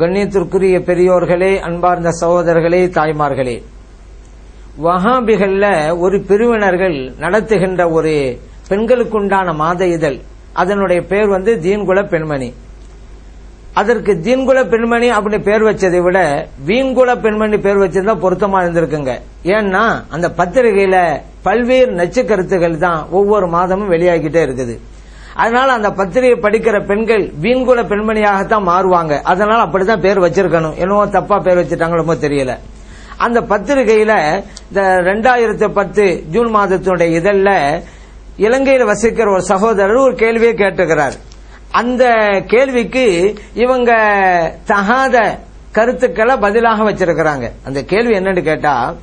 கண்ணியத்திற்குரிய பெரியோர்களே அன்பார்ந்த சகோதரர்களே தாய்மார்களே. வஹாபிகள்ல ஒரு பிரிவினர்கள் நடத்துகின்ற ஒரு பெண்களுக்குண்டான மாத இதழ். அதனுடைய பேர் வந்து தீன்குல பெண்மணி. அதற்கு தீன்குல பெண்மணி அப்படின்னு பேர் வச்சதை விட வீண்குல பெண்மணி பேர் வச்சிருந்தா பொருத்தமா இருந்திருக்குங்க. ஏன்னா அந்த பத்திரிகையில பல்வேறு நச்சு கருத்துக்கள் தான் ஒவ்வொரு மாதமும் வெளியாகிட்டே இருக்குது. அதனால அந்த பத்திரிகை படிக்கிற பெண்கள் வீண்குல பெண்மணியாகத்தான் மாறுவாங்க. அதனால அப்படித்தான் பேர் வச்சிருக்கணும். என்னவோ தப்பா பேர் வச்சிட்டாங்களோ தெரியல. அந்த பத்திரிகையில இந்த ரெண்டாயிரத்தி பத்து ஜூன் மாதத்தினுடைய இதழ்ல இலங்கையில் வசிக்கிற ஒரு சகோதரர் ஒரு கேள்வியை கேட்டுக்கிறார். அந்த கேள்விக்கு இவங்க தகாத கருத்துக்களை பதிலாக வச்சிருக்கிறாங்க. அந்த கேள்வி என்னன்னு கேட்டா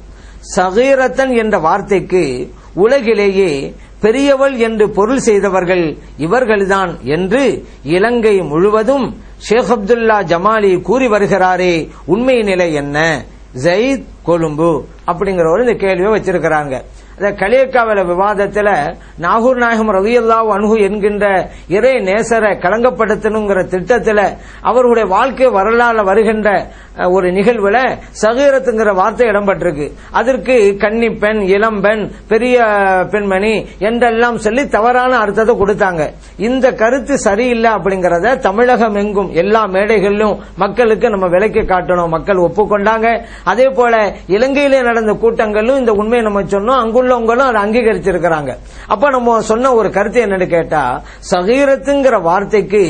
சகீரத்தன் என்ற வார்த்தைக்கு உலகிலேயே பெரியவள் என்று பொருள் செய்தவர்கள் இவர்கள்தான் என்று இலங்கை முழுவதும் ஷேக் அப்துல்லா ஜமாலி கூறி வருகிறாரே உண்மை நிலை என்ன? ஜெயித் கொழும்பு அப்படிங்கிறவர் இந்த கேள்வியை வச்சிருக்கிறாங்க. இந்த கலியக்காவல விவாதத்துல நாகூர் நாயகம் ரவியல்லா அணுகு என்கின்ற இறை நேசரை களங்கப்படுத்தணுங்கிற திட்டத்துல அவருடைய வாழ்க்கை வரலாறு வருகின்ற ஒரு நிகழ்வுல சகீரத்துங்கிற வார்த்தை இடம்பெற்றிருக்கு. அதற்கு கன்னி பெண் இளம்பெண் பெரிய பெண்மணி என்றெல்லாம் சொல்லி தவறான அர்த்தத்தை கொடுத்தாங்க. இந்த கருத்து சரியில்லை அப்படிங்கறத தமிழகம் எங்கும் எல்லா மேடைகளிலும் மக்களுக்கு நம்ம விலைக்கு காட்டணும். மக்கள் ஒப்புக்கொண்டாங்க. அதே போல இலங்கையிலே நடந்த கூட்டங்களும் இந்த உண்மையை நம்ம சொன்னோம். அங்குள்ள உள்ளவங்களும் அதை அங்கீகரிச்சிருக்கிறாங்க. அப்ப நம்ம சொன்ன ஒரு கருத்து என்னன்னு கேட்டா சகீரத்துங்கிற வார்த்தைக்கு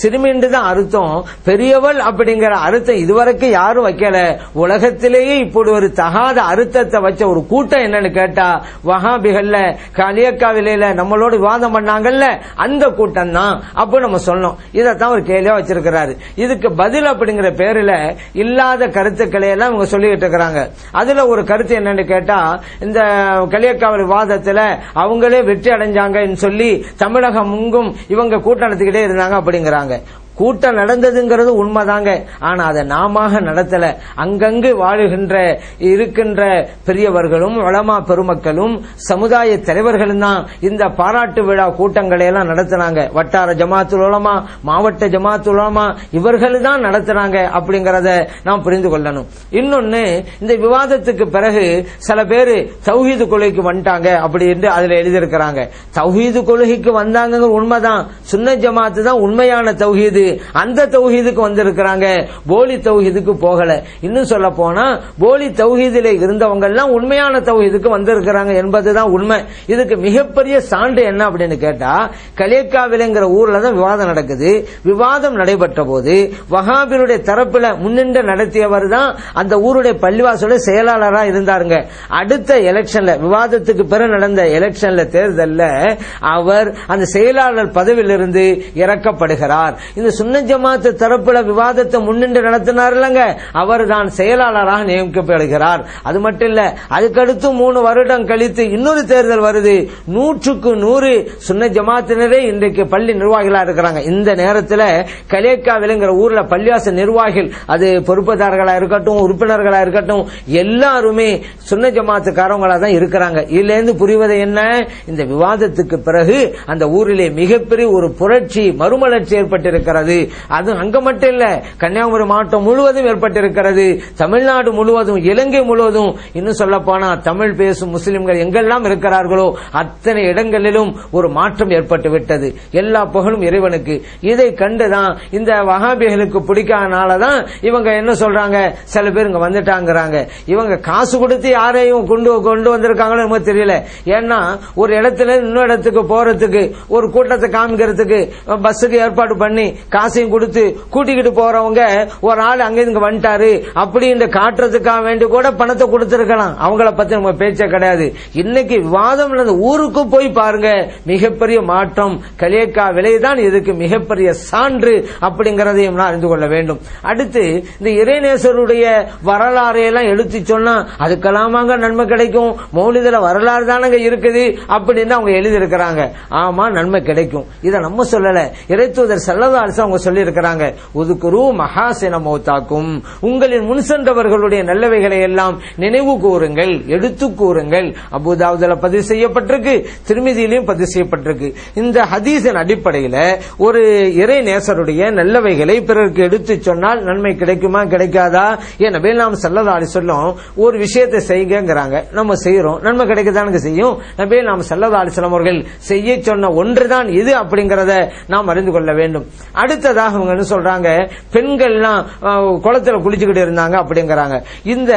சிறுமின்று தான் அர்த்தம் பெரியவள் அப்படிங்கிற அர்த்தம் இதுவரைக்கும் யாரும் வைக்கல. உலகத்திலேயே இப்படி ஒரு தகாத அர்த்தத்தை வச்ச ஒரு கூட்டம் என்னன்னு கேட்டா வஹாபிகள்ல கலியக்காவில நம்மளோட விவாதம் பண்ணாங்கல்ல அந்த கூட்டம் தான் அப்ப நம்ம சொன்னோம். இதைத்தான் ஒரு கேள்வியா வச்சிருக்கிறாரு. இதுக்கு பதில் அப்படிங்கிற பேர்ல இல்லாத கருத்துக்களை எல்லாம் இவங்க சொல்லிட்டு இருக்கிறாங்க. அதுல ஒரு கருத்து என்னன்னு கேட்டா இந்த கவர் விவாதத்துல அவங்களே வெற்றி அடைஞ்சாங்கன்னு சொல்லி தமிழகம் முங்கும் இவங்க கூட்டம் நடத்திக்கிட்டே இருந்தாங்க அப்படிங்கிறாங்க. கூட்டம் நடந்ததுங்கிறது உண்மைதாங்க. ஆனா அதை நாம நடத்தல. அங்கங்கு வாழுகின்ற இருக்கின்ற பெரியவர்களும் வளமா பெருமக்களும் சமுதாய தலைவர்களும் தான் இந்த பாராட்டு விழா கூட்டங்களை எல்லாம் நடத்தினாங்க. வட்டார ஜமாத்துல் உலமா மாவட்ட ஜமாத்துல் உலமா இவர்கள் தான் நடத்துறாங்க அப்படிங்கறத நாம் புரிந்து கொள்ளணும். இன்னொன்னு இந்த விவாதத்துக்கு பிறகு சில பேர் தௌஹீது கொள்கைக்கு வந்துட்டாங்க அப்படி என்று அதுல எழுதியிருக்கிறாங்க. தௌஹீது கொள்கைக்கு வந்தாங்க உண்மைதான். சுன்ன ஜமாத்து தான் உண்மையான தௌஹீது. அந்த தௌஹீதுக்கு வந்திருக்கிறாங்க. போலி தௌஹீதுக்கு போகல. இன்னும் சொல்ல போனா போலி தௌஹீதில இருந்தவங்க எல்லாம் உண்மையான தௌஹீதுக்கு வந்திருக்கிறாங்க என்பதுதான் உண்மை. இதுக்கு மிகப்பெரிய சான்று என்ன அப்படின்னு கேட்டா கலேக்காவிலங்கிற ஊர்ல தான் விவாதம் நடக்குது. விவாதம் நடைபெற்ற போது வஹாபினுடைய தரப்புல முன்னின்று நடத்தியவர் தான் அந்த ஊருடைய பள்ளிவாசோட செயலாளரா இருந்தாருங்க. அடுத்த எலெக்ஷன்ல விவாதத்துக்கு பிறகு நடந்த எலெக்ஷன்ல தேர்தல்ல அவர் அந்த செயலாளர் பதவியிலிருந்து இறக்கப்படுகிறார். இந்த சுன்ன ஜமாத்து தரப்புல விவாதத்தை முன்னின்று நடத்தினார் இல்லைங்க அவர் தான் செயலாளராக நியமிக்கப்படுகிறார் அது மட்டும் இல்ல அதுக்கடுத்து மூணு வருடம் கழித்து இன்னொரு தேர்தல் வருது. நூற்றுக்கு நூறு சுன்ன ஜமாத்தினரே இன்றைக்கு பள்ளி நிர்வாகிகளா இருக்கிறாங்க. இந்த நேரத்தில் கலேக்காவிலுங்கிற ஊர்ல பள்ளிவாச நிர்வாகிகள் அது பொறுப்புதாரர்களா இருக்கட்டும் உறுப்பினர்களா இருக்கட்டும் எல்லாருமே சுன்ன ஜமாத்துக்காரவங்களா தான் இருக்கிறாங்க. இதுல இருந்து புரிவது என்ன? இந்த விவாதத்துக்கு பிறகு அந்த ஊரிலே மிகப்பெரிய ஒரு புரட்சி மறுமலர்ச்சி ஏற்பட்டிருக்கிறது. அது அங்க மட்டும் இல்ல கன்னியாகுமரி மாவட்டம் முழுவதும் ஏற்பட்டிருக்கிறது. தமிழ்நாடு முழுவதும் இலங்கை முழுவதும். இன்னும் சொல்ல போனா தமிழ் பேசும் முஸ்லிம்கள் எங்கெல்லாம் இருக்கிறார்களோ அத்தனை இடங்களிலும் ஒரு மாற்றம் ஏற்பட்டு விட்டது. எல்லா புகழும் இறைவனுக்கு. இதை கண்டுதான் இந்த வகாபிகளுக்கு பிடிக்காதனாலதான் இவங்க என்ன சொல்றாங்க? சில பேர் இங்க வந்துட்டாங்கிறாங்க. இவங்க காசு கொடுத்து யாரையும் கொண்டு கொண்டு வந்திருக்காங்களோ நமக்கு தெரியல. ஏன்னா ஒரு இடத்துல இன்னொரு இடத்துக்கு போறதுக்கு ஒரு கூட்டத்தை காமிக்கிறதுக்கு பஸ்ஸுக்கு ஏற்பாடு பண்ணி காசையும் கொடுத்து கூட்டிக்கிட்டு போறவங்க ஒரு ஆள் அங்க இங்க வந்துட்டாரு அப்படின்னு காட்டுறதுக்காக வேண்டி கூட பணத்தை கொடுத்திருக்கலாம். அவங்கள பத்தி நம்ம பேச்சே கிடையாது. இன்னைக்கு விவாதம் நடந்த ஊருக்கு போய் பாருங்க. மிகப்பெரிய மாற்றம். கலியக்கா விலைதான் இதுக்கு மிகப்பெரிய சான்று அப்படிங்கறதையும் நான் அறிந்து கொள்ள வேண்டும். அடுத்து இந்த இறைநேசருடைய வரலாறையெல்லாம் எழுத்து சொன்னா அதுக்கெல்லாமாங்க நன்மை கிடைக்கும். மௌலிதில வரலாறு தானங்க இருக்குது அப்படின்னு அவங்க எழுதி இருக்கிறாங்க ஆமா நன்மை கிடைக்கும். இதை நம்ம சொல்லல. இறைத்தூதர் செல்லதாசம் அவங்க சொல்லி இருக்கிறாங்க உதுக்குரு மகாசின மௌத்தாக்கும். உங்களின் முன் சென்றவர்களுடைய நல்லவைகளை எல்லாம் நினைவு கூறுங்கள் எடுத்து கூறுங்கள். அபுதாவுதல பதிவு செய்யப்பட்டிருக்கு திருமதியிலையும் பதிவு செய்யப்பட்டிருக்கு. இந்த ஹதீஸின் அடிப்படையில் ஒரு இறை நேசருடைய நல்லவைகளை பிறருக்கு எடுத்து சொன்னால் நன்மை கிடைக்குமா கிடைக்காதா? எனவே நாம் செல்லதாடி சொல்லும் ஒரு விஷயத்தை செய்யுங்கிறாங்க நம்ம செய்யறோம் நன்மை கிடைக்கதானுங்க செய்யும். நபே நாம் செல்லதாடி செல்லும் அவர்கள் செய்ய சொன்ன ஒன்றுதான் இது அப்படிங்கறத நாம் அறிந்து கொள்ள வேண்டும். அடுத்ததாக அவங்க என்ன சொல்றாங்க. பெண்கள்லாம் குளத்துல குளிச்சுக்கிட்டு இருந்தாங்க அப்படிங்கிறாங்க. இந்த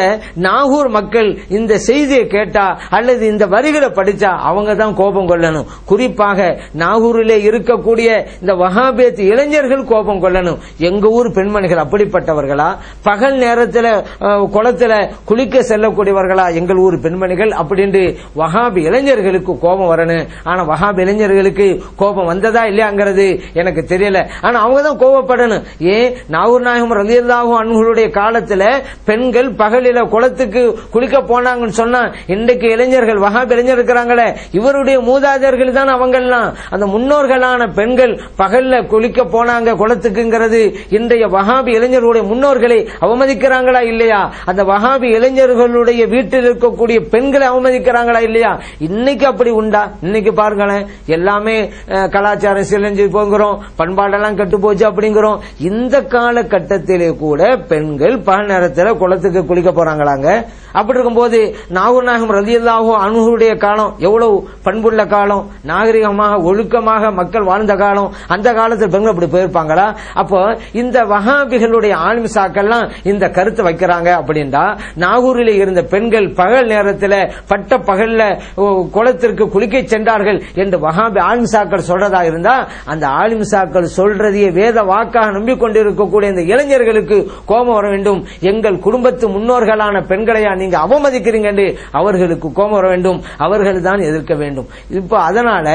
நாகூர் மக்கள் இந்த செய்தியை கேட்டா அல்லது இந்த வரிகளை படிச்சா அவங்க தான் கோபம் கொள்ளணும். குறிப்பாக நாகூரிலே இருக்கக்கூடிய இந்த வகாபேத் இளைஞர்கள் கோபம் கொள்ளணும். எங்க ஊர் பெண்மணிகள் அப்படிப்பட்டவர்களா? பகல் நேரத்தில் குளத்துல குளிக்க செல்லக்கூடியவர்களா? எங்கள் ஊர் பெண்மணிகள் அப்படின்ட்டு வஹாபி இளைஞர்களுக்கு கோபம் வரணும். ஆனா வகாபி இளைஞர்களுக்கு கோபம் வந்ததா இல்லையாங்கிறது எனக்கு தெரியல. ஆனா அவங்க தான் கோபப்படணும். ஏன் நாகூர் நாயகம் ரலியல்லாஹு அன்களுடைய காலத்துல பெண்கள் பகலில குளத்துக்கு குளிக்க போனாங்கன்னு சொன்னா இன்றைக்கு இளைஞர்கள் வகாப் இளைஞர் இருக்கிறாங்களே இவருடைய மூதாதையர்கள் தான் அவங்கெல்லாம். அந்த முன்னோர்களான பெண்கள் பகல்ல குளிக்க போனாங்க குளத்துக்குங்கிறது இன்றைய வகாபி இளைஞர்களுடைய முன்னோர்களை அவமதிக்கிறாங்களா இல்லையா? அந்த வகாபி இளைஞர்களுடைய வீட்டில் இருக்கக்கூடிய பெண்களை அவமதிக்கிறாங்களா இல்லையா? இன்னைக்கு அப்படி உண்டா? இன்னைக்கு பாருங்களேன் எல்லாமே கலாச்சாரம் சிலஞ்சு போங்கிறோம் பண்பாடெல்லாம் கட்டு போச்சு அப்படிங்கிறோம். இந்த காலகட்டத்திலே கூட பெண்கள் பகல் நேரத்தில் குளத்துக்கு குளிக்க போறாங்களாங்க. அப்படி இருக்கும்போது நாகூர் நாயகம் ரதியல்லாஹோ அணுகுடைய காலம் எவ்வளவு பண்புள்ள காலம் நாகரிகமாக ஒழுக்கமாக மக்கள் வாழ்ந்த காலம் அந்த காலத்தில் பெண்கள் அப்படி போயிருப்பாங்களா? அப்போ இந்த வஹாபிகளுடைய ஆலிமிசாக்கள்லாம் இந்த கருத்தை வைக்கிறாங்க அப்படின்னா நாகூரில் இருந்த பெண்கள் பகல் நேரத்தில் பட்ட பகல்ல குளத்திற்கு குளிக்க சென்றார்கள் என்று வகாபி ஆலிமிசாக்கள் சொல்றதா இருந்தா அந்த ஆலிமிசாக்கள் சொல்றதையே வேத வாக்காக நம்பிக்கொண்டிருக்கக்கூடிய இந்த இளைஞர்களுக்கு கோபம் வர வேண்டும். எங்கள் குடும்பத்து முன்னோர்களான பெண்களையா நீங்க அவமதிக்கிறீங்க என்று அவர்களுக்கு கோபம் வர வேண்டும். அவர்கள் தான் எதிர்க்க வேண்டும். இப்போ அதனால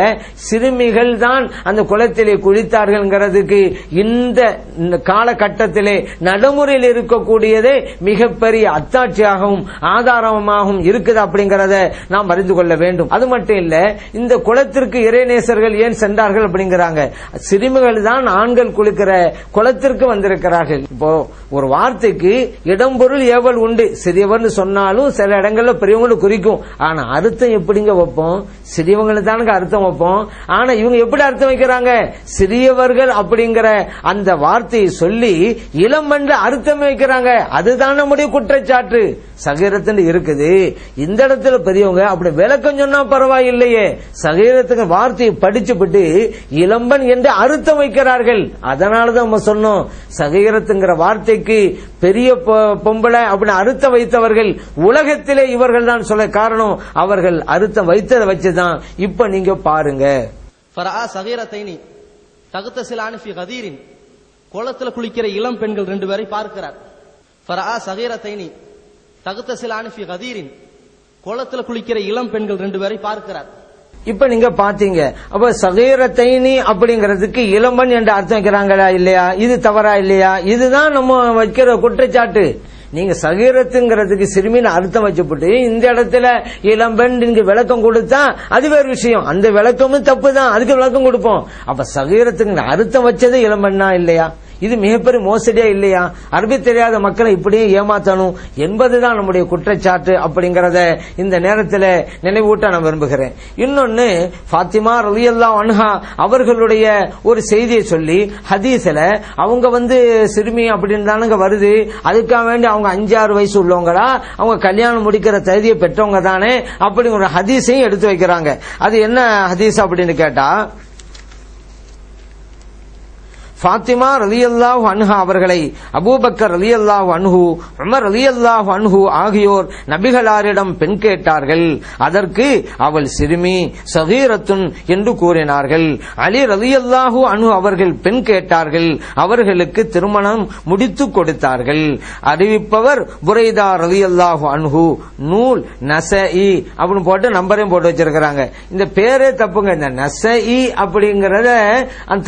சிறுமிகள் தான் அந்த குளத்திலே குளித்தார்கள்ங்கிறதுக்கு இந்த இந்த காலகட்டத்திலே நடைமுறையில் இருக்கக்கூடியதே மிகப்பெரிய அத்தாட்சியாகவும் ஆதாரமாகவும் இருக்குது அப்படிங்கறத நாம் அறிந்து கொள்ள வேண்டும். அது மட்டும் இல்ல இந்த குளத்திற்கு இறைநேசர்கள் ஏன் சென்றார்கள் அப்படிங்கிறாங்க. சிறுமிகள் தான் ஆண்கள் குளிக்கிற குளத்திற்கு வந்திருக்கிறார்கள். இப்போ ஒரு வார்த்தைக்கு இடம்பொருள் ஏவல் உண்டு. சிறியவர்னு சொன்னாலும் சில இடங்கள்ல பெரியவங்களுக்கு குறிக்கும். ஆனா அர்த்தம் எப்படிங்க வைப்போம்? சிறியவங்களுக்கு தானுங்க அர்த்தம் வைப்போம். ஆனா இவங்க எப்படி அர்த்தம் வைக்கிறாங்க? சிறியவர்கள் அப்படிங்கிற அந்த வார்த்தையை சொல்லி இளம் என்று அர்த்தம் வைக்கிறாங்க. அதுதான் நம்முடைய குற்றச்சாட்டு. சகீரத்துன்னு இருக்குது. இந்த இடத்துல பெரியவங்க அப்படி விளக்கம் சொன்னா பரவாயில்லையே. சகீரத்துக்கு வார்த்தையை படிச்சுவிட்டு இளம்பன் என்று அர்த்தம் வைக்கிறார்கள். அதனாலதான் நம்ம சொன்னோம் சகீரத்துங்கிற வார்த்தைக்கு பெரிய பொம்பளை அப்படின்னு அறுத்த வைத்தவர்கள் உலகத்திலே இவர்கள் தான் சொல்ல காரணம் அவர்கள் அறுத்த வைத்ததை வச்சுதான் இப்ப நீங்க பாருங்க. குளத்துல குளிக்கிற இளம் பெண்கள் ரெண்டு பேரை பார்க்கிறார். ஃபரா சகீரத்தைனி தகுத்தசிலானி ஃபி கதீரின். குளத்துல குளிக்கிற இளம் பெண்கள் ரெண்டு பேரை பார்க்கிறார். இப்ப நீங்க பாத்தீங்க. அப்ப சகீரத்தைனி அப்படிங்கிறதுக்கு இளம்பன் என்று அர்த்தம் வைக்கிறாங்களா இல்லையா? இது தவறா இல்லையா? இதுதான் நம்ம வைக்கிற குற்றச்சாட்டு. நீங்க சகீரத்துங்கிறதுக்கு சிறுமின்னு அர்த்தம் வச்சுப்புட்டு இந்த இடத்துல இளம்பெண் நீங்க விளக்கம் கொடுத்தா அது வேறு விஷயம். அந்த விளக்கமும் தப்பு தான் அதுக்கு விளக்கம் கொடுப்போம். அப்ப சகீரத்துக்கு அர்த்தம் வச்சது இளம்பெண்ணா இல்லையா? இது மிகப்பெரிய மோசடியா இல்லையா? அரபி தெரியாத மக்களை இப்படியே ஏமாத்தணும்? என்பதுதான் நம்முடைய குற்றச்சாட்டு அப்படிங்கறத இந்த நேரத்தில் நினைவூட்ட நான் விரும்புகிறேன். இன்னொன்னு ஃபாத்திமா ரலியல்லா அன்ஹா அவர்களுடைய ஒரு செய்தியை சொல்லி ஹதீஸ்ல அவங்க வந்து சிறுமி அப்படின்னு தானுங்க வருது. அதுக்காக வேண்டி அவங்க அஞ்சாறு வயசு உள்ளவங்களா? அவங்க கல்யாணம் முடிக்கிற தகுதியை பெற்றவங்க தானே? அப்படிங்கிற ஒரு ஹதீஸையும் எடுத்து வைக்கிறாங்க. அது என்ன ஹதீஸ் அப்படின்னு கேட்டா ஃபாத்திமா ரலியல்லாஹு அன்ஹா அவர்களை அபூபக்கர் ரலியல்லாஹு அன்ஹு உமர் ரலியல்லாஹு அன்ஹு ஆகியோர் நபிகளாரிடம் பெண் கேட்டார்கள். அதற்கு அவள் சிறுமி சகீரத்துன் என்று கூறினார்கள். அலி ரதியல்லாஹு அனு அவர்கள் பெண் கேட்டார்கள். அவர்களுக்கு திருமணம் முடித்து கொடுத்தார்கள். அறிவிப்பவர் புரைதா ரலியல்லாஹு அன்ஹு நூல் நச இ அப்படின்னு போட்டு நம்பரையும் போட்டு வச்சிருக்கிறாங்க. இந்த பேரே தப்புங்க. இந்த நச இ அப்படிங்கறத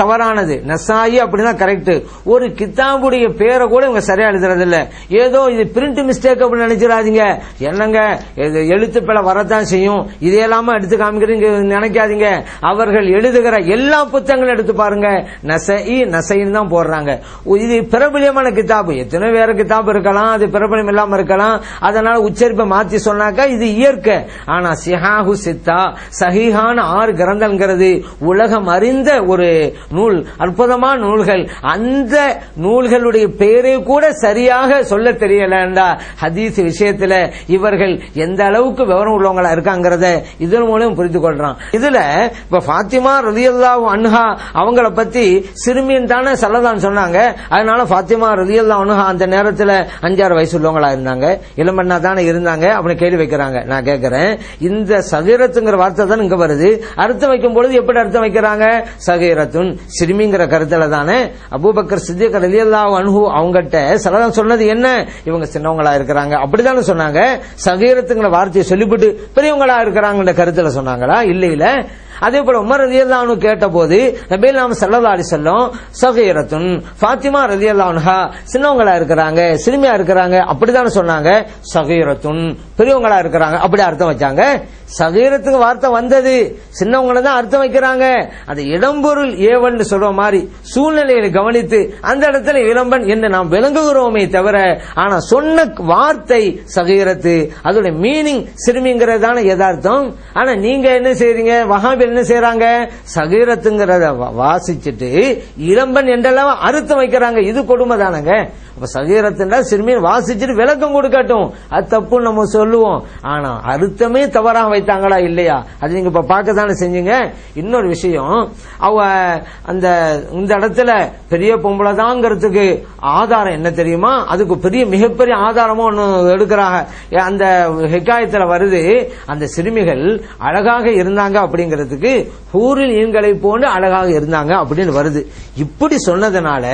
தவறானது. நசாயி அப்படின்னா கரெக்ட் ஒரு கித்தாபுடைய பேரை கூட இவங்க சரியா எழுதுறது இல்ல ஏதோ இது பிரிண்ட் மிஸ்டேக் அப்படின்னு நினைச்சிடாதீங்க. என்னங்க? இது எழுத்து பிழை வரத்தான் செய்யும். இதையெல்லாம எடுத்து காமிக்கிறீங்க நினைக்காதீங்க. அவர்கள் எழுதுகிற எல்லா புத்தகங்களும் எடுத்து பாருங்க. நசை நசைன்னு தான் போடுறாங்க. இது பிரபலியமான கித்தாபு. எத்தனை வேற கித்தாபு இருக்கலாம். அது பிரபலம் இல்லாம இருக்கலாம். அதனால உச்சரிப்பை மாத்தி சொன்னாக்கா இது இயற்கை. ஆனா சிஹாஹு சித்தா சஹிஹான ஆறு கிரந்தங்கிறது உலகம் அறிந்த ஒரு நூல். அற்புதமான நூல்கள். அந்த நூல்களுடைய பெயரை கூட சரியாக சொல்ல தெரியலண்டா ஹதீஸ் விஷயத்துல இவர்கள் எந்த அளவுக்கு விவரம் உள்ளவங்களா இருக்காங்கிறத இதன் மூலம் புரிந்து கொள்றான். இதுல இப்ப பாத்திமா ரலியல்லாஹு அன்ஹா அவங்கள பத்தி சிறுமியின் தானே சல்லதான் சொன்னாங்க. அதனால பாத்திமா ரலியல்லாஹு அன்ஹா அந்த நேரத்துல அஞ்சாறு வயசு உள்ளவங்களா இருந்தாங்க. இளமண்ணா தானே இருந்தாங்க. அப்படின்னு கேள்வி வைக்கிறாங்க. நான் கேட்கிறேன் இந்த சகிரத்துங்கிற வார்த்தை தான் இங்க வருது. அர்த்தம் வைக்கும் பொழுது எப்படி அர்த்தம் வைக்கிறாங்க? சகீரத்துன் சிறுமிங்கிற கருத்துல தான் அபூபக்கர் சித்திக் ரலியல்லாஹு அன்ஹு அவங்ககிட்ட சலதான் சொன்னது என்ன? இவங்க சின்னவங்களா இருக்கிறாங்க. அப்படித்தானே சொன்னாங்க. சகீரத்துங்கிற வார்த்தையை சொல்லிவிட்டு பெரியவங்களா இருக்கிறாங்கன்ற கருத்துல சொன்னாங்களா? இல்ல அதே போல உமர் ரலியல்லாஹு கேட்ட போது நபீல் நாம சல்லல்லாஹு அலி வஸல்லம் சகீரத்துன் ஃபாத்திமா ரதி அன்ஹா சின்னவங்களா இருக்கிறாங்க சிறுமியா இருக்கிறாங்க அப்படிதான் சொன்னாங்க. சகீரத்துன் பெரியவங்களா இருக்கிறாங்க. அப்படி அர்த்தம் வச்சாங்க. சகீரத்துக்கு வார்த்தை வந்தது. சின்னவங்களை தான் அர்த்தம் வைக்கிறாங்க. அந்த இடம்பொருள் ஏவன் சொல்ற மாதிரி சூழ்நிலையை கவனித்து அந்த இடத்துல இளம்பன் என்று நாம் விளங்குகிறோமே தவிர ஆனா சொன்ன வார்த்தை சகீரத்து அதோட மீனிங் சிறுமிங்கிறதான யதார்த்தம். ஆனா நீங்க என்ன செய்றீங்க? என்ன செய்யறாங்க சகீரத்துங்கிறத வாசிச்சுட்டு இளம்பன் என்றெல்லாம் அறுத்து வைக்கிறாங்க. இது கொடுமை தானங்க அப்ப சகீரத்துண்டா சிறுமியை வாசிச்சுட்டு விளக்கம் கொடுக்கட்டும். அது தப்பு நம்ம சொல்லுவோம். ஆனா அர்த்தமே தவறாக வைத்தாங்களா இல்லையா? அது நீங்க இப்ப பார்க்க தானே செஞ்சீங்க? இன்னொரு விஷயம் அவ அந்த இந்த இடத்துல பெரிய பொம்பளை தாங்கிறதுக்கு ஆதாரம் என்ன தெரியுமா? அதுக்கு பெரிய மிகப்பெரிய ஆதாரமும் ஒன்று எடுக்கிறாங்க. அந்த ஹெக்காயத்தில் வருது அந்த சிறுமிகள் அழகாக இருந்தாங்க அப்படிங்கிறதுக்கு ஹூரில் ஈன்களை போன்று அழகாக இருந்தாங்க அப்படின்னு வருது. இப்படி சொன்னதுனால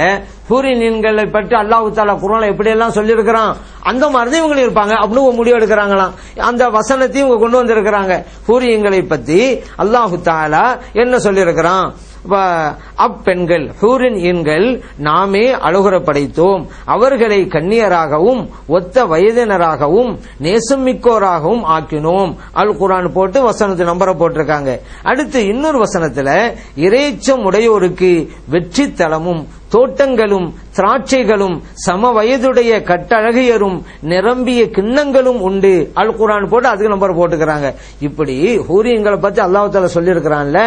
ஹூரின் ஈன்களை பற்றி அல்லாஹு தாலா குரான் எப்படி எல்லாம் சொல்லியிருக்கிறான் அந்த மாதிரி தான் இவங்க இருப்பாங்க. அப்படின்னு முடிவு எடுக்கிறாங்களாம். அந்த வசனத்தையும் இவங்க கொண்டு வந்திருக்கிறாங்க. ஹூரியங்களை பத்தி அல்லாஹு தாலா என்ன சொல்லியிருக்கிறான்? வ- அப்பெண்கள் ஹூரின் எண்கள் நாமே அழுகுற படைத்தோம். அவர்களை கண்ணியராகவும் ஒத்த வயதினராகவும் நேசமிக்கோராகவும் ஆக்கினோம். அல் குரான் போட்டு வசனத்து நம்பரை போட்டிருக்காங்க. அடுத்து இன்னொரு வசனத்துல இறைச்சம் உடையோருக்கு வெற்றி தளமும் தோட்டங்களும் திராட்சைகளும் சம வயதுடைய கட்டழகியரும் நிரம்பிய கிண்ணங்களும் உண்டு. அல் குரான் போட்டு அதுக்கு நம்பர் போட்டுக்கிறாங்க. இப்படி ஹூரியங்களை பத்தி அல்லாஹால தாலா சொல்லியிருக்கிறான்ல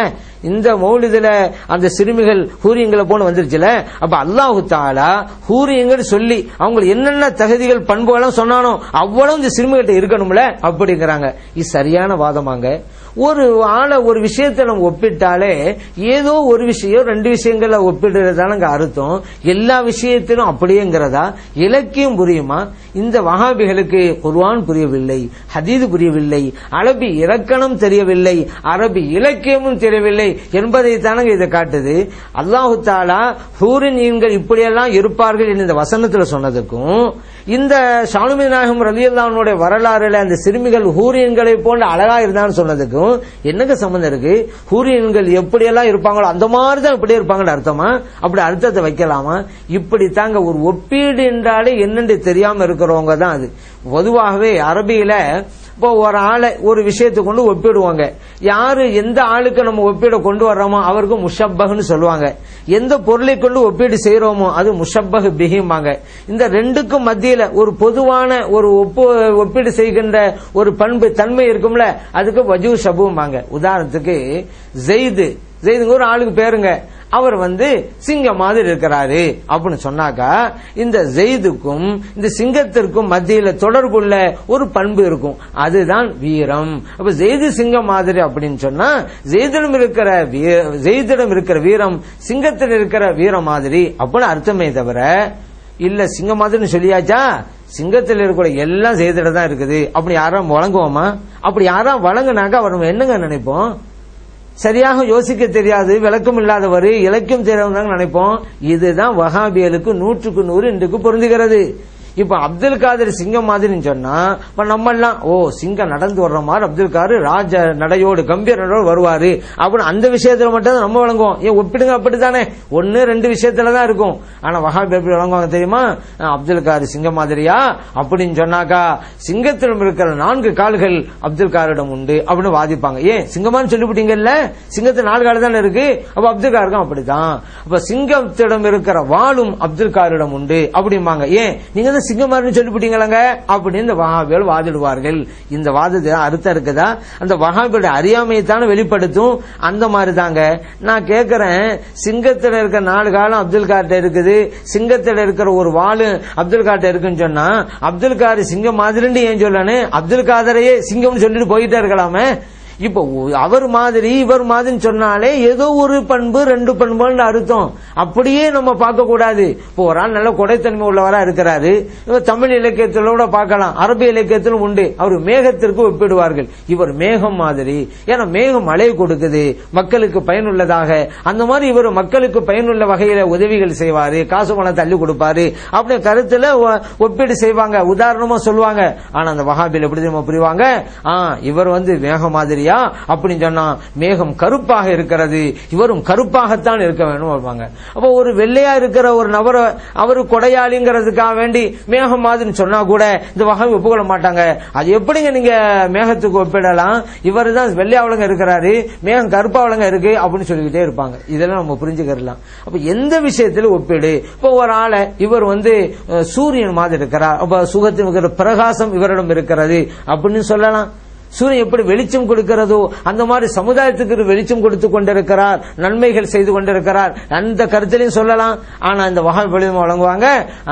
இந்த மௌலிதுல அந்த சிறுமிகள் ஹூரியங்களை போன வந்துருச்சுல அப்ப அல்லாஹு தாலா ஹூரியங்கள் சொல்லி அவங்க என்னென்ன தகுதிகள் பண்புகளும் சொன்னானோ அவ்வளவு இந்த சிறுமிகிட்ட இருக்கணும்ல அப்படிங்கிறாங்க. இது சரியான வாதமாங்க. ஒரு ஆளை ஒரு விஷயத்தை நம்ம ஒப்பிட்டாலே ஏதோ ஒரு விஷயம் ரெண்டு விஷயங்களை ஒப்பிடுறதான அர்த்தம். எல்லா விஷயத்திலும் அப்படியேங்கிறதா? இலக்கியம் புரியுமா? இந்த வகாபிகளுக்கு குர்வான் புரியவில்லை ஹதீது புரியவில்லை அரபி இலக்கணம் தெரியவில்லை அரபி இலக்கியமும் தெரியவில்லை என்பதை தானங்க இதை காட்டுது. அல்லாஹு தாலா ஹூரின் இப்படியெல்லாம் இருப்பார்கள் என்று இந்த வசனத்தில் சொன்னதுக்கும் இந்த ஷானுமி நாயகம் ரலியல்லாவுடைய வரலாறுல அந்த சிறுமிகள் ஹூரியன்களை போன்ற அழகா இருந்தான்னு சொன்னதுக்கும் என்னங்க சம்பந்தம் இருக்கு? ஹூரியன்கள் எப்படியெல்லாம் இருப்பாங்களோ அந்த மாதிரி தான் இப்படியே இருப்பாங்கன்னு அர்த்தமா? அப்படி அர்த்தத்தை வைக்கலாமா? இப்படி தாங்க ஒரு ஒப்பீடு என்றாலே என்னென்று தெரியாம இருக்கிறவங்க தான் அது. பொதுவாகவே அரபியில இப்போ ஒரு ஆளை ஒரு விஷயத்தை கொண்டு ஒப்பிடுவாங்க. யாரு எந்த ஆளுக்கு நம்ம ஒப்பீடை கொண்டு வர்றோமோ அவருக்கு முஷப்பகுன்னு சொல்லுவாங்க. எந்த பொருளை கொண்டு ஒப்பீடு செய்யறோமோ அது முஷப்பகு பிகிம்பாங்க இந்த ரெண்டுக்கும் மத்தியில ஒரு பொதுவான ஒரு ஒப்பு ஒப்பீடு செய்கின்ற ஒரு பண்பு தன்மை இருக்கும்ல அதுக்கு வஜூ ஷபும்பாங்க உதாரணத்துக்கு ஜெயிது ஜெயிதுங்க ஒரு ஆளுக்கு பேருங்க. அவர் வந்து சிங்கம் மாதிரி இருக்கிறாரு. அப்படின்னு சொன்னாக்கா இந்த ஜெயிதுக்கும் இந்த சிங்கத்திற்கும் மத்தியில தொடர்புள்ள ஒரு பண்பு இருக்கும். அதுதான் வீரம். அப்ப ஜெயிது சிங்கம் மாதிரி அப்படின்னு சொன்னா ஜெயிதிடம் இருக்கிற வீ- ஜெயிதிடம் இருக்கிற வீரம் சிங்கத்தில் இருக்கிற வீரம் மாதிரி. அப்படின்னு அர்த்தமே தவிர இல்ல சிங்கம் மாதிரின்னு சொல்லியாச்சா? சிங்கத்தில் இருக்கக்கூடிய எல்லாம் செய்திட தான் இருக்குது. அப்படி யாரும் வழங்குவோமா? அப்படி யாரும் வழங்கினாக்கா அவர் நம்ம என்னங்க நினைப்போம்? சரியாக யோசிக்க தெரியாது விளக்கம் இல்லாதவர் இலக்கியம் செய்யறவங்க நினைப்போம். இதுதான் வகாபியலுக்கு நூற்றுக்கு நூறு இன்றைக்கு பொருந்துகிறது. இப்ப அப்துல் காதர் சிங்கம் மாதிரின்னு சொன்னா இப்ப நம்ம எல்லாம் ஓ சிங்கம் நடந்து வர்ற மாதிரி அப்துல் காதர் ராஜ நடையோடு கம்பீரோடு வருவாரு அப்படின்னு அந்த விஷயத்துல மட்டும் தான் நம்ம வழங்குவோம் ஏன் ஒப்பிடுங்க அப்படித்தானே? ஒன்னு ரெண்டு விஷயத்துலதான் இருக்கும். ஆனா வஹாபி எப்படி வழங்குவாங்க தெரியுமா? அப்துல் காதர் சிங்கம் மாதிரியா? அப்படின்னு சொன்னாக்கா சிங்கத்திடம் இருக்கிற நான்கு கால்கள் அப்துல் காரிடம் உண்டு அப்படின்னு வாதிப்பாங்க. ஏன் சிங்கமான்னு சொல்லிவிட்டீங்கல்ல? சிங்கத்து நாலு கால் தானே இருக்கு? அப்ப அப்துல் காருக்கும் அப்படிதான் அப்ப சிங்கத்திடம் இருக்கிற வாளும் அப்துல் காரிடம் உண்டு அப்படிம்பாங்க. ஏன் நீங்க சிங்கமாருன்னு சொல்லிவிட்டீங்களாங்க? அப்படின்னு இந்த வகாபிகள் வாதிடுவார்கள். இந்த வாதத்தை அர்த்தம் இருக்குதா? அந்த வகாபியோட அறியாமையை தானே வெளிப்படுத்தும்? அந்த மாதிரி தாங்க நான் கேட்கிறேன் சிங்கத்தில் இருக்கிற நாலு காலம் அப்துல் கார்ட்ட இருக்குது. சிங்கத்தில் இருக்கிற ஒரு வாளு அப்துல் கார்ட்ட இருக்குன்னு சொன்னா அப்துல் கார் சிங்கம் மாதிரின்னு ஏன் சொல்லணும்? அப்துல் காதரையே சிங்கம்னு சொல்லிட்டு போயிட்டே இருக்கலாமே. இப்போ அவர் மாதிரி இவர் மாதிரின்னு சொன்னாலே ஏதோ ஒரு பண்பு ரெண்டு பண்புன்னு அர்த்தம். அப்படியே நம்ம பார்க்க கூடாது இப்போ ஒரு ஆள் நல்ல கொடைத்தன்மை உள்ளவரா இருக்கிறாரு. தமிழ் இலக்கியத்திலோட கூட பார்க்கலாம். அரபி இலக்கியத்திலும் உண்டு. அவர் மேகத்திற்கு ஒப்பிடுவார்கள். இவர் மேகம் மாதிரி. ஏன்னா மேகம் மழை கொடுக்குது. மக்களுக்கு பயனுள்ளதாக. அந்த மாதிரி இவர் மக்களுக்கு பயனுள்ள வகையில உதவிகள் செய்வாரு. காசு பணம் தள்ளி கொடுப்பாரு. அப்படி கருத்துல ஒ- ஒப்பீடு செய்வாங்க. உதாரணமா சொல்லுவாங்க. ஆனா அந்த வகாபில் எப்படி தெரியுமா புரிவாங்க? ஆ இவர் வந்து மேகம் இல்லையா? அப்படின்னு சொன்னா மேகம் கருப்பாக இருக்கிறது. இவரும் கருப்பாகத்தான் இருக்க வேண்டும் வருவாங்க. அப்போ ஒரு வெள்ளையா இருக்கிற ஒரு நபரை அவரு கொடையாளிங்கிறதுக்காக வேண்டி மேகம் மாதிரின்னு சொன்னா கூட இந்த வகை ஒப்புக்கொள்ள மாட்டாங்க. அது எப்படிங்க நீங்க மேகத்துக்கு ஒப்பிடலாம்? இவர் தான் வெள்ளையாவளங்க இருக்கிறாரு மேகம் கருப்பாவளங்க இருக்கு அப்படின்னு சொல்லிக்கிட்டே இருப்பாங்க. இதெல்லாம் நம்ம புரிஞ்சுக்கலாம் அப்ப எந்த விஷயத்துல ஒப்பீடு? இப்போ ஒரு ஆளை இவர் வந்து சூரியன் மாதிரி இருக்கிறார். அப்ப சுகத்தின் பிரகாசம் இவரிடம் இருக்கிறது அப்படின்னு சொல்லலாம். சூரியன் எப்படி வெளிச்சம் கொடுக்கிறதோ அந்த மாதிரி சமுதாயத்துக்கு ஒரு வெளிச்சம் கொடுத்து கொண்டிருக்கிறார் நன்மைகள் செய்து கொண்டிருக்கிறார். அந்த கருத்திலையும் சொல்லலாம். ஆனா இந்த வகை வெளியும் வழங்குவாங்க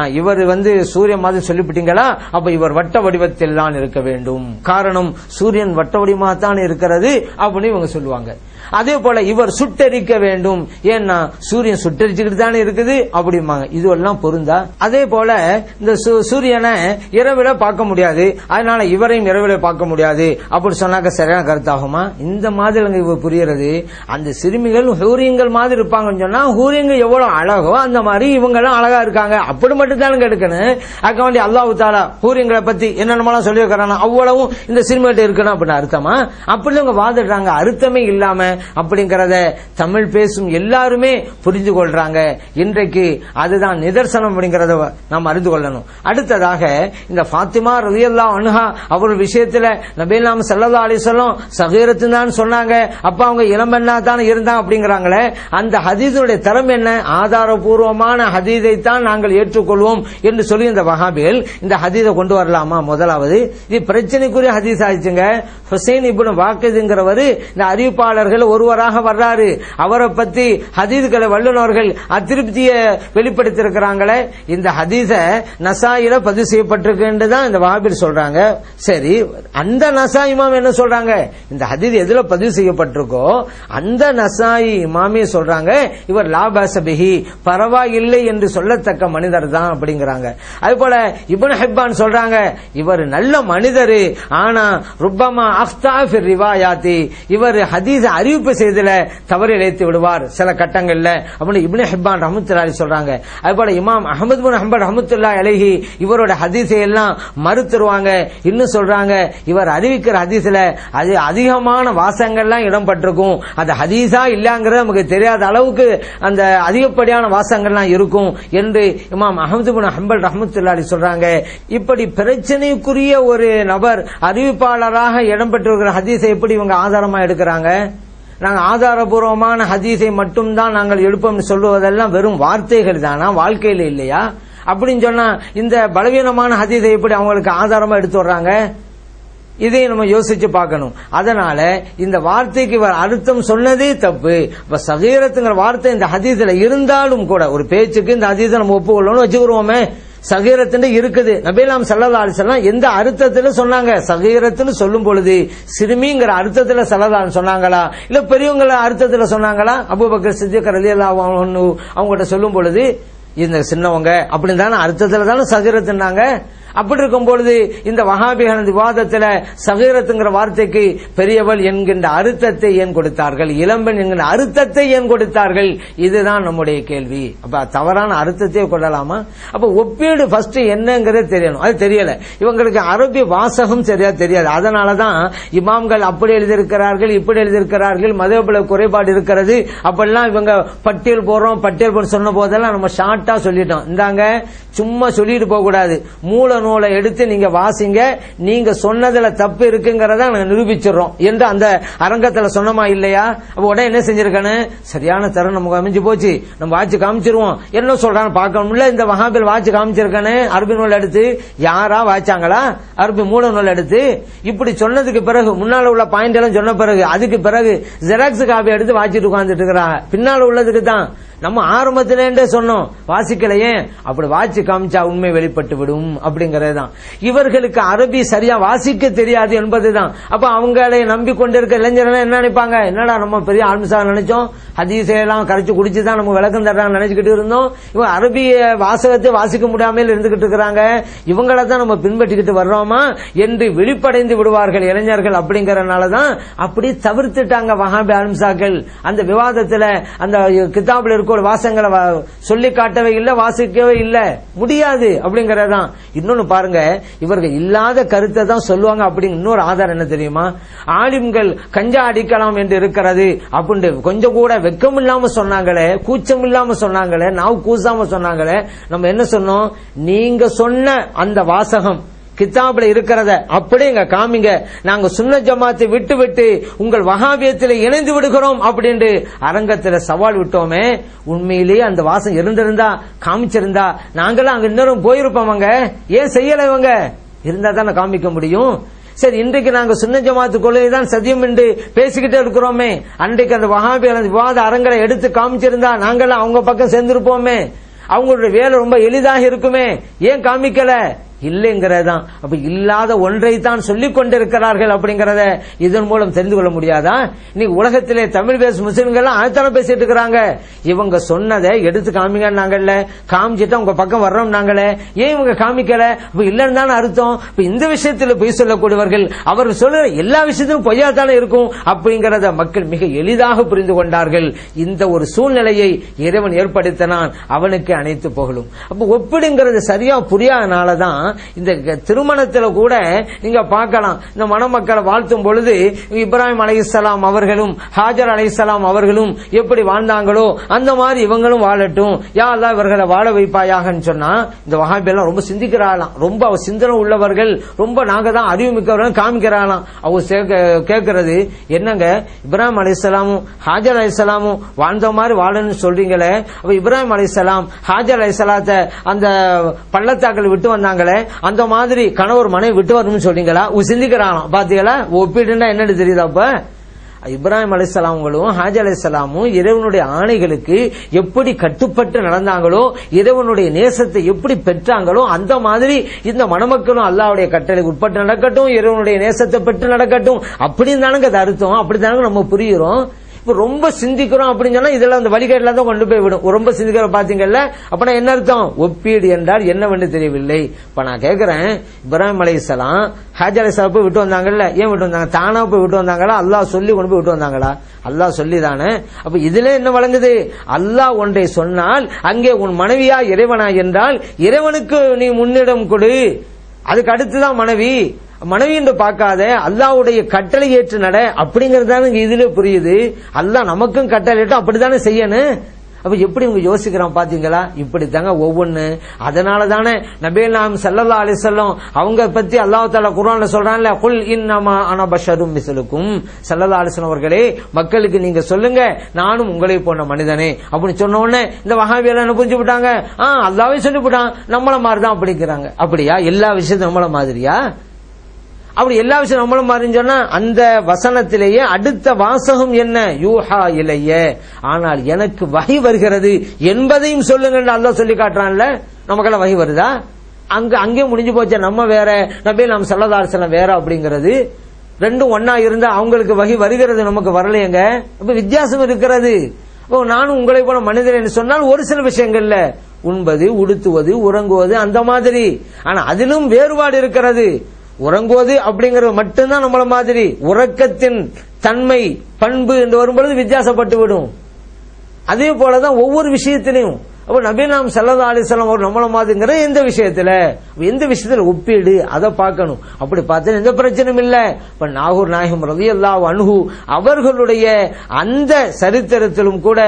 இவர் வந்து சூரியன் மாதிரி சொல்லிவிட்டீங்களா? அப்ப இவர் வட்ட வடிவத்தில் தான் இருக்க வேண்டும். காரணம் சூரியன் வட்ட வடிவமாகத்தான் இருக்கிறது அப்படின்னு இவங்க சொல்லுவாங்க. அதே போல இவர் சுட்டரிக்க வேண்டும். ஏன்னா சூரியன் சுட்டரிச்சுக்கிட்டு தானே இருக்குது அப்படிம்பாங்க. இதுவெல்லாம் பொருந்தா? அதே போல இந்த சூ- சூரியனை இரவில பார்க்க முடியாது. அதனால இவரையும் இரவில பார்க்க முடியாது. அப்படி சொன்னாக்க சரியான கருத்தாகுமா? இந்த மாதிரி எனக்கு புரியறது அந்த சிறுமிகள் ஹூரியங்கள் மாதிரி இருப்பாங்கன்னு சொன்னா ஹூரியங்கள் எவ்வளவு அழகோ அந்த மாதிரி இவங்கெல்லாம் அழகா இருக்காங்க. அப்படி மட்டும் தான் எடுக்கணும். அக்க வேண்டிய அல்லாஹு தாலா ஹூரியங்களை பத்தி என்னென்னமெல்லாம் சொல்லி வைக்கிறாங்க அவ்வளவும் இந்த சிறுமிகிட்ட இருக்கணும் அப்படின்னு அர்த்தமா? அப்படி அவங்க வாதிடுறாங்க. அர்த்தமே இல்லாம அப்படிங்கறத தமிழ் பேசும் எல்லாருமே புரிந்து கொள்றாங்க. இன்றைக்கு அதுதான் நிதர்சனம் அப்படிங்கறத நாம் அறிந்து கொள்ளணும். அடுத்ததாக இந்த ஃபாத்திமா ரலியல்லாஹு அணுகா அவர் விஷயத்துல நபீலாம் ஸல்லல்லாஹு செல்லதா வஸல்லம் சகீரத்து தான் சொன்னாங்க. அப்ப அவங்க இளம்பெண்ணா தான் இருந்தான் அப்படிங்கிறாங்களே. அந்த ஹதீஸுடைய தரம் என்ன? ஆதாரபூர்வமான ஹதீதை தான் நாங்கள் ஏற்றுக்கொள்வோம் என்று சொல்லி இந்த வஹாபிகள் இந்த ஹதீதை கொண்டு வரலாமா? முதலாவது இது பிரச்சனைக்குரிய ஹதீஸ் ஆயிடுச்சுங்க. ஹுசைன் இப்படி வாக்குதுங்கிறவர் இந்த அறிவிப்பாளர்கள் ஒருவராக வர்றாரு. அவரை பத்தி ஹதீஸ்களை வல்லுநர்கள் அதிருப்தியை வெளிப்படுத்தியிருக்கிறாங்களே. இந்த ஹதீஸ நசாயில பதிவு செய்யப்பட்டிருக்கு தான் இந்த வஹாபில் சொல்றாங்க. சரி அந்த நசா நசாயி இமாம் என்ன சொல்றாங்க? இந்த ஹதீஸ் எதுல பதிவு செய்யப்பட்டிருக்கோ அந்த நசாயி இமாமே சொல்றாங்க இவர் லாபாசபிஹி பரவாயில்லை என்று சொல்லத்தக்க மனிதர் தான் அப்படிங்கிறாங்க. அது போல இபன் ஹிப்பான் சொல்றாங்க இவர் நல்ல மனிதர் ஆனா ருப்பமா அஃப்தா ரிவாயாத்தி இவர் ஹதீஸ் அறிவிப்பு செய்தல தவறு இழைத்து விடுவார் சில கட்டங்கள்ல அப்படின்னு இப்னு ஹிப்பான் ரஹமத்துல்லாலி சொல்றாங்க. அது போல இமாம் அஹமது பின் ஹம்பல் ரஹமத்துல்லா அலைஹி இவரோட ஹதீஸை எல்லாம் மறுத்துருவாங்க. இன்னும் சொல்றாங்க இவர் அறிவிக்கிற ஹதீஸ்ல அது அதிகமான வாசங்கள்லாம் இடம்பெற்றிருக்கும். அது ஹதீஸா இல்லைங்கிறது நமக்கு தெரியாத அளவுக்கு அந்த அதிகப்படியான வாசங்கள்லாம் இருக்கும் என்று இமாம் அஹமது பின் ஹம்பல் ரஹமத்துல்லாடி சொல்றாங்க. இப்படி பிரச்சனைக்குரிய ஒரு நபர் அறிவிப்பாளராக இடம்பெற்றிருக்கிற ஹதீஸை எப்படி இவங்க ஆதாரமா எடுக்கிறாங்க? நாங்கள் ஆதாரபூர்வமான ஹதீஸை மட்டும்தான் நாங்கள் எடுப்போம்னு சொல்லுவதெல்லாம் வெறும் வார்த்தைகள் தானா? வாழ்க்கையில் இல்லையா? அப்படின்னு சொன்னா இந்த பலவீனமான ஹதீஸை எப்படி அவங்களுக்கு ஆதாரமா எடுத்து வர்றாங்க இதை நம்ம யோசிச்சு பார்க்கணும். அதனால இந்த வார்த்தைக்கு இவர் அர்த்தம் சொன்னதே தப்பு. இப்ப சகீரத்துங்கிற வார்த்தை இந்த ஹதீஸ்ல இருந்தாலும் கூட ஒரு பேச்சுக்கு இந்த ஹதீஸை நம்ம ஒப்புக்கொள்ளணும் வச்சுக்கிறோமே சகீரத்துன்னு இருக்குது. நபீலாம் சல்லல்லா அலிசல்லாம் எந்த அர்த்தத்துல சொன்னாங்க? சகீரத்துன்னு சொல்லும் பொழுது சிறுமிங்கிற அர்த்தத்துல சல்லல்லான்னு சொன்னாங்களா? இல்ல பெரியவங்கள அர்த்தத்துல சொன்னாங்களா? அபுபக்கர் சித்திகர் அலி அல்லா அவங்ககிட்ட சொல்லும் பொழுது இந்த சின்னவங்க அப்படின்னு தானே அர்த்தத்துல தானே சகீரத்துனாங்க அப்படி இருக்கும் பொழுது இந்த வஹாபிகள் விவாதத்தில் சகீரத்துங்கிற வார்த்தைக்கு பெரியவள் என்கின்ற அர்த்தத்தை ஏன் கொடுத்தார்கள்? இளம்பெண் என்கின்ற அர்த்தத்தை ஏன் கொடுத்தார்கள்? இதுதான் நம்முடைய கேள்வி. அப்ப தவறான அர்த்தத்தை கொள்ளலாமா? அப்ப ஒப்பீடு ஃபர்ஸ்ட் என்னங்கிறது தெரியணும். அது தெரியல. இவங்களுக்கு அரபி வாசகம் சரியா தெரியாது. அதனாலதான் இமாம்கள் அப்படி எழுதியிருக்கிறார்கள் இப்படி எழுதியிருக்கிறார்கள் மதபுல குறைபாடு இருக்கிறது. அப்பெல்லாம் இவங்க பட்டியல் போடுறோம் பட்டியல் போட சொன்ன போதெல்லாம் நம்ம ஷார்ட்டா சொல்லிட்டோம். இந்தாங்க சும்மா சொல்லிட்டு போக கூடாது மூல நூலை எடுத்து நீங்க வாசிங்க. நீங்க சொன்னதுல தப்பு இருக்குங்கிறத நாங்க நிரூபிச்சிடுறோம். என்று அந்த அரங்கத்துல சொன்னமா இல்லையா? அப்ப உடனே என்ன செஞ்சிருக்கானு? சரியான தரம் நமக்கு அமைஞ்சு போச்சு. நம்ம வாட்சி காமிச்சிருவோம். என்ன சொல்றான்னு பார்க்கணும்ல இந்த வகாபில் வாட்சி காமிச்சிருக்கானு? அரபி நூல் எடுத்து. யாரா வாய்ச்சாங்களா அரபி மூல நூல் எடுத்து. இப்படி சொன்னதுக்கு பிறகு முன்னால உள்ள பாயிண்ட் எல்லாம் சொன்ன பிறகு அதுக்கு பிறகு ஜெராக்ஸ் காப்பி எடுத்து வாச்சிட்டு உட்கார்ந்துட்டு இருக்கிறாங்க. பின்னால உள்ளதுக்கு தான். நம்ம ஆரம்பத்திலேண்டே சொன்னோம் வாசிக்கலையே அப்படி வாசி காமிச்சா உண்மை வெளிப்பட்டு விடும் அப்படிங்கறது தான் இவர்களுக்கு அரபி சரியா வாசிக்க தெரியாது என்பதுதான். அப்ப அவங்களை நம்பி கொண்டிருக்க இளைஞர்கள் என்ன நினைப்பாங்க? என்னடா நம்ம பெரிய ஆன்மிசா நினைச்சோம்? ஹதீஸையெல்லாம் கரைச்சு குடிச்சு தான் நம்ம விளக்கம் தர்றாங்க நினைச்சுக்கிட்டு இருந்தோம். இவங்க அரபிய வாசகத்தை வாசிக்க முடியாமல் இருந்துகிட்டு இருக்கிறாங்க. இவங்கள தான் நம்ம பின்பற்றிக்கிட்டு வர்றோமா? என்று வெளிப்படைந்து விடுவார்கள் இளைஞர்கள் அப்படிங்கறதுனாலதான் அப்படி தவிர்த்துட்டாங்க வஹாபி ஆல்மிசாக்கள் அந்த விவாதத்துல அந்த கிதாபில் இருக்க ஒரு வாசங்களை சொல்லி காட்டவே இல்லை வாசிக்கவே இல்லை. முடியாது அப்படிங்கறதுதான். இன்னொன்னு பாருங்க இவர்கள் இல்லாத கருத்தை தான் சொல்லுவாங்க அப்படிங்க இன்னொரு ஆதாரம் என்ன தெரியுமா? ஆலிம்கள் கஞ்சா அடிக்கலாம் என்று இருக்கிறது அப்படின்ட்டு கொஞ்சம் கூட வெக்கம் இல்லாம சொன்னாங்களே கூச்சம் இல்லாம சொன்னாங்களே நாவு கூசாம சொன்னாங்களே நம்ம என்ன சொன்னோம்? நீங்க சொன்ன அந்த வாசகம் கித்தாப்ல இருக்கிறத அப்படியே இங்க காமிங்க. நாங்க சுன்ன ஜமாத்தை விட்டு விட்டு உங்கள் வகாபியத்தில் இணைந்து விடுகிறோம் அப்படின்ட்டு அரங்கத்தில் சவால் விட்டோமே. உண்மையிலேயே அந்த வாசம் இருந்திருந்தா காமிச்சிருந்தா நாங்களாம் அங்க இன்னும் போயிருப்போம் அங்க. ஏன் செய்யல இவங்க? இருந்தா தானே காமிக்க முடியும். சரி இன்றைக்கு நாங்க சுன்ன ஜமாத்து கொள்கை தான் சத்தியம் என்று பேசிக்கிட்டே இருக்கிறோமே. அன்றைக்கு அந்த வகாபி அந்த விவாத அரங்களை எடுத்து காமிச்சிருந்தா நாங்களாம் அவங்க பக்கம் சேர்ந்திருப்போமே. அவங்களுடைய வேலை ரொம்ப எளிதாக இருக்குமே. ஏன் காமிக்கல? இல்லைங்கிறதான். அப்ப இல்லாத ஒன்றை தான் சொல்லிக் கொண்டிருக்கிறார்கள் அப்படிங்கறத இதன் மூலம் தெரிந்து கொள்ள முடியாதா? இன்னைக்கு உலகத்திலே தமிழ் பேசும் முஸ்லிம்கள் ஆயத்தான பேசிட்டு இருக்கிறாங்க. இவங்க சொன்னதை எடுத்து காமிங்கன்னாங்கல்ல காமிச்சிட்டு உங்க பக்கம் வர்றோம் நாங்களே ஏன் இவங்க காமிக்கல? இப்ப இல்லைன்னு தானே அர்த்தம். இப்ப இந்த விஷயத்தில் பொய் சொல்லக்கூடியவர்கள் அவர் சொல்ற எல்லா விஷயத்திலும் பொய்யா தானே இருக்கும் அப்படிங்கறத மக்கள் மிக எளிதாக புரிந்து கொண்டார்கள். இந்த ஒரு சூழ்நிலையை இறைவன் ஏற்படுத்தினான். அவனுக்கு அனைத்து புகழும் அப்ப ஒப்பிடுங்கிறது சரியா புரியாதனாலதான் இந்த க- திருமணத்துல கூட நீங்க பார்க்கலாம். இந்த மணமக்களை வாழ்த்தும் பொழுது இப்ராஹிம் அலைஹிஸ்ஸலாம் அவர்களும் ஹாஜர் அலைஹிஸ்ஸலாம் அவர்களும் எப்படி வாழ்ந்தாங்களோ அந்த மாதிரி இவங்களும் வாழட்டும். யா அல்லாஹ் இவர்களை வாழ வைப்பாயாகன்னு சொன்னா இந்த வஹாபி எல்லாம் ரொம்ப சிந்திக்கிறாளாம். ரொம்ப சிந்தனை உள்ளவர்கள் ரொம்ப நாங்க தான் அறிவு மிக்கவர்கள் காமிக்கிறாளாம் அவங்க கேட்கறது என்னங்க இப்ராஹிம் அலைஹிஸ்ஸலாமும் ஹாஜர் அலைஹிஸ்ஸலாமும் வாழ்ந்த மாதிரி வாழணும்னு சொல்றீங்களே? அப்ப இப்ராஹிம் அலைஹிஸ்ஸலாம் ஹாஜர் அலைஹிஸ்ஸலாத்தை அந்த பள்ளத்தாக்கள் விட்டு வந்தாங்களே? அந்த மாதிரி கணவர் மனைவி விட்டு வரணும்னு சொல்றீங்களா? உ சிந்திக்கிறானாம் பாத்தீங்களா? ஒப்பிட்டுன்னா என்னன்னு தெரியுதா அப்ப? இப்ராஹிம் அலிசலாம்களும் ஹாஜ் அலிசலாமும் இறைவனுடைய ஆணைகளுக்கு எப்படி கட்டுப்பட்டு நடந்தாங்களோ இறைவனுடைய நேசத்தை எப்படி பெற்றாங்களோ அந்த மாதிரி இந்த மணமக்களும் அல்லாவுடைய கட்டளை உட்பட்டு நடக்கட்டும் இறைவனுடைய நேசத்தை பெற்று நடக்கட்டும். அப்படின்னு தானங்க அது அர்த்தம். அப்படித்தானங்க நம்ம புரியுறோம். இப்ப ரொம்ப சிந்திக்கிறோம் அப்படின்னு சொன்னா இதெல்லாம் அந்த வழிகேட்டில தான் கொண்டு போய் விடும். ரொம்ப சிந்திக்கிற பாத்தீங்கல்ல அப்பனா என்ன அர்த்தம்? ஒப்பீடு என்றால் என்னவென்று தெரியவில்லை. இப்ப நான் கேட்கிறேன் இப்ராஹிம் அலைஹிஸ்ஸலாம் ஹாஜ் அலை போய் விட்டு வந்தாங்கல்ல? ஏன் விட்டு வந்தாங்க? தானா போய் விட்டு வந்தாங்களா? அல்லாஹ் சொல்லி கொண்டு போய் விட்டு வந்தாங்களா? அல்லாஹ் சொல்லி தானே அப்ப இதுல என்ன வழங்குது? அல்லாஹ் ஒன்றை சொன்னால் அங்கே உன் மனைவியா இறைவனா என்றால் இறைவனுக்கு நீ முன்னிடம் கொடு. அதுக்கு அடுத்துதான் மனைவி. மனைவி என்று பார்க்காத அல்லாவுடைய கட்டளை ஏற்று நட அப்படிங்கிறது தானே இதுல புரியுது. அல்லாஹ் நமக்கும் கட்டளை ஏற்று அப்படித்தானே செய்யணும் அப்ப எப்படி இவங்க யோசிக்கிறான் பாத்தீங்களா? இப்படி தாங்க ஒவ்வொன்னு. அதனால தானே நபேல் நாம் அலி அலிசல்லம் அவங்க பத்தி அல்லாஹ் குரான்ல குர்ஆன்ல சொல்றான்ல குல் இன்னமா அனபஷரும் பஷரும் செல்லல்லா சல்லல்லா அவர்களே மக்களுக்கு நீங்க சொல்லுங்க நானும் உங்களை போன மனிதனே. அப்படின்னு சொன்ன உடனே இந்த வகாவியெல்லாம் என்ன புரிஞ்சு விட்டாங்க? ஆ அல்லாவே சொல்லிவிட்டான். நம்மள மாதிரி தான் அப்படிங்கிறாங்க. அப்படியா? எல்லா விஷயத்தையும் நம்மள மாதிரியா? அப்படி எல்லா விஷயம் நம்மளும் மாறிஞ்சோன்னா அந்த வசனத்திலேயே அடுத்த வாசகம் என்ன? யூஹா இலைய. ஆனால் எனக்கு வகை வருகிறது. என்பதையும் சொல்லுங்க அல்ல சொல்லி காட்டுறான்ல. நமக்கெல்லாம் வகை வருதா? அங்க அங்கே முடிஞ்சு போச்சே. நம்ம வேற நபி நாம் சல்லதாசனம் வேற அப்படிங்கிறது. ரெண்டும் ஒன்னா இருந்தா அவங்களுக்கு வகை வருகிறது நமக்கு வரலையங்க. அப்ப வித்தியாசம் இருக்கிறது. இப்போ நானும் உங்களை போல மனிதர் என்று சொன்னால் ஒரு சில விஷயங்கள்ல உண்பது உடுத்துவது உறங்குவது அந்த மாதிரி. ஆனா அதிலும் வேறுபாடு இருக்கிறது. உறங்குவது அப்படிங்கிறது மட்டும்தான் நம்மள மாதிரி உறக்கத்தின் தன்மை பண்பு என்று வரும்பொழுது வித்தியாசப்பட்டு விடும் அதே போலதான் ஒவ்வொரு விஷயத்திலையும் அப்ப நபீனாம் செல்லதா அலிஸ்லாம் ஒரு நம்மள மாதிரிங்கிற எந்த விஷயத்துல எந்த விஷயத்துல ஒப்பீடு அதை பார்க்கணும். அப்படி பார்த்தா எந்த பிரச்சனையும் இல்ல. இப்ப நாகூர் நாயகம் ரவி அல்லா அனுகு அவர்களுடைய அந்த சரித்திரத்திலும் கூட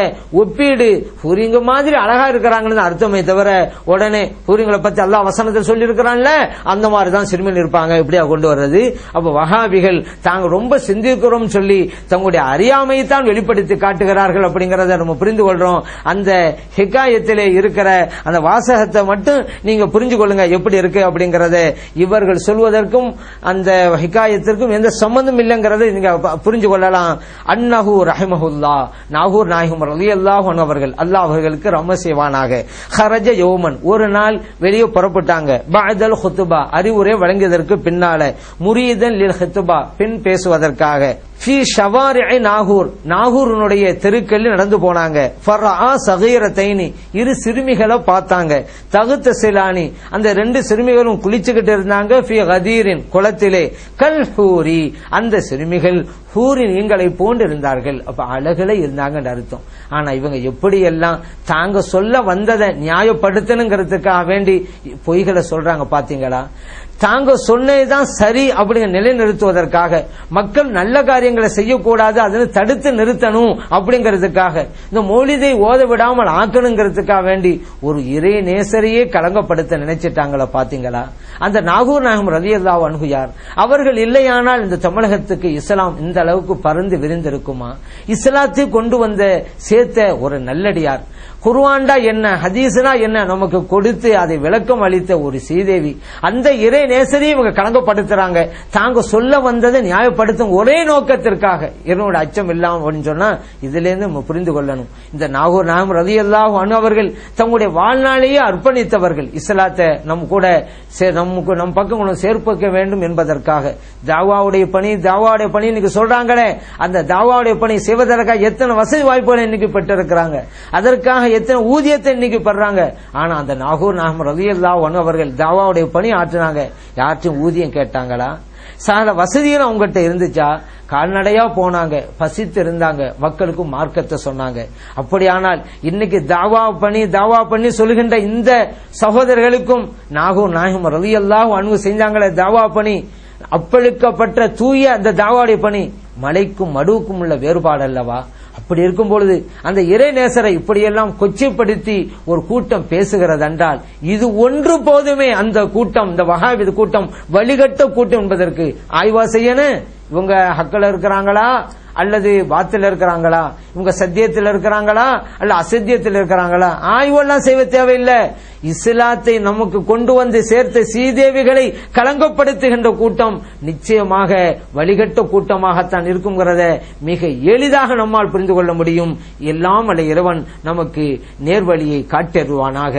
ஒப்பீடு ஹூரிங்க மாதிரி அழகா இருக்கிறாங்கன்னு அர்த்தமே தவிர உடனே ஹூரிங்களை பத்தி அல்லா வசனத்தில் சொல்லி இருக்கிறான்ல அந்த மாதிரி தான் சிறுமியில் இருப்பாங்க இப்படியா கொண்டு வர்றது. அப்ப வகாபிகள் தாங்க ரொம்ப சிந்திக்கிறோம் சொல்லி தங்களுடைய அறியாமையை தான் வெளிப்படுத்தி காட்டுகிறார்கள் அப்படிங்கறத நம்ம புரிந்து கொள்றோம். அந்த ஹிகாயத் ஹிகாயத்திலே இருக்கிற அந்த வாசகத்தை மட்டும் நீங்க புரிஞ்சு கொள்ளுங்க எப்படி இருக்கு அப்படிங்கறத. இவர்கள் சொல்வதற்கும் அந்த ஹிகாயத்திற்கும் எந்த சம்பந்தம் இல்லைங்கிறத நீங்க புரிஞ்சு கொள்ளலாம் அன்னஹூ ரஹிமஹுல்லா. நாகூர் நாயகம் அலி அல்லாஹ் அவர்கள் அல்லாஹ் அவர்களுக்கு ரம செய்வானாக ஹரஜ யோமன். ஒரு நாள் வெளியே புறப்பட்டாங்க. பாதல் ஹுத்துபா. அறிவுரை வழங்கியதற்கு பின்னால. முரியதன் லில் ஹித்துபா. பின் பேசுவதற்காக. ஃபி ஷவாரிஐ நாகூர். நாகூருனுடைய தெருக்களில் நடந்து போனாங்க. ஃபர்ஆ தைனி இரு சிறுமிகளை பார்த்தாங்க. தகுத்த சிலானி. அந்த ரெண்டு சிறுமிகளும் குளிச்சுக்கிட்டு இருந்தாங்க. ஃபி கதீரின் குளத்திலே. கல் ஹூரி. அந்த சிறுமிகள் ஹூரின் எங்களை போன்று இருந்தார்கள் அப்ப அழகுல இருந்தாங்கன்னு அர்த்தம். ஆனா இவங்க எப்படி எல்லாம் தாங்க சொல்ல வந்ததை நியாயப்படுத்தணுங்கிறதுக்காக வேண்டி பொய்களை சொல்றாங்க பாத்தீங்களா? தாங்க சொன்னதுதான் சரி அப்படிங்க நிலைநிறுத்துவதற்காக மக்கள் நல்ல காரியங்களை செய்யக்கூடாது அதை தடுத்து நிறுத்தணும் அப்படிங்கிறதுக்காக. இந்த மொழிதை ஓத விடாமல் ஆக்கணுங்கிறதுக்காக வேண்டி ஒரு இறை நேசரையே களங்கப்படுத்த நினைச்சிட்டாங்களா பாத்தீங்களா? அந்த நாகூர் நாயகம் ரலியல்லா அன்ஹுயார் அவர்கள் இல்லையானால் இந்த தமிழகத்துக்கு இஸ்லாம் இந்த அளவுக்கு பறந்து விரிந்திருக்குமா? இஸ்லாத்தை கொண்டு வந்த சேர்த்த ஒரு நல்லடியார். குருவாண்டா என்ன ஹதீஸ்னா என்ன? நமக்கு கொடுத்து அதை விளக்கம் அளித்த ஒரு சீதேவி அந்த இறை நேசரையும் இவங்க கலங்கப்படுத்துறாங்க. தாங்க சொல்ல வந்ததை நியாயப்படுத்தும் ஒரே நோக்கத்திற்காக. இவனோட அச்சம் இல்லாம அப்படின்னு சொன்னா இதுல இருந்து நம்ம புரிந்து கொள்ளணும். இந்த நாகூர் நாம் ரவி அல்லாஹ் அவர்கள் தங்களுடைய வாழ்நாளையே அர்ப்பணித்தவர்கள். இஸ்லாத்தை நம் கூட சே- நமக்கு நம் பக்கம் சேர்ப்பிக்க வேண்டும் என்பதற்காக. தாவாவுடைய பணி தாவாவுடைய பணி இன்னைக்கு சொல்றாங்களே. அந்த தாவாவுடைய பணி செய்வதற்காக எத்தனை வசதி வாய்ப்புகளை இன்னைக்கு பெற்றிருக்கிறாங்க. அதற்காக எத்தனை ஊதியத்தை இன்னைக்கு பெறாங்க. ஆனா அந்த நாகூர் நாகம் ரலியல்லா அவர்கள் தாவாவுடைய பணி ஆற்றினாங்க. யார்ட்டும் ஊதியம் கேட்டாங்களா? சால வசதிகள் அவங்ககிட்ட இருந்துச்சா? கால்நடையா போனாங்க பசித்து இருந்தாங்க மக்களுக்கும் மார்க்கத்தை சொன்னாங்க. அப்படியானால் இன்னைக்கு தாவா பண்ணி தாவா பண்ணி சொல்லுகின்ற இந்த சகோதரர்களுக்கும் நாகூர் நாயகம் ரவி எல்லாம் அன்பு செஞ்சாங்களே தாவா பணி அப்பழுக்கப்பட்ட தூய அந்த தாவாடி பணி மலைக்கும் மடுவுக்கும் உள்ள வேறுபாடு அல்லவா அப்படி இருக்கும் பொழுது அந்த இறை நேசரை இப்படியெல்லாம் கொச்சைப்படுத்தி ஒரு கூட்டம் பேசுகிறது என்றால் இது ஒன்று போதுமே அந்த கூட்டம் இந்த வகாபித கூட்டம் வழிகட்ட கூட்டம் என்பதற்கு ஆய்வா செய்யணும் இவங்க ஹக்கில் இருக்கிறாங்களா? அல்லது வாத்தில் இருக்கிறாங்களா? இவங்க சத்தியத்தில் இருக்கிறாங்களா? அல்ல அசத்தியத்தில் இருக்கிறாங்களா? ஆய்வெல்லாம் செய்ய தேவையில்லை. இஸ்லாத்தை நமக்கு கொண்டு வந்து சேர்த்த சீதேவிகளை களங்கப்படுத்துகின்ற கூட்டம் நிச்சயமாக வழிகட்ட கூட்டமாகத்தான் இருக்குங்கிறத மிக எளிதாக நம்மால் புரிந்து கொள்ள முடியும். எல்லாம் அல்ல இறைவன் நமக்கு நேர்வழியை காட்டருவானாக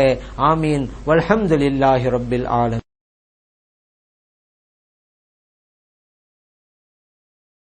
ஆமீன். வல்ஹம்துலில்லாஹி ரப்பில் ஆலம்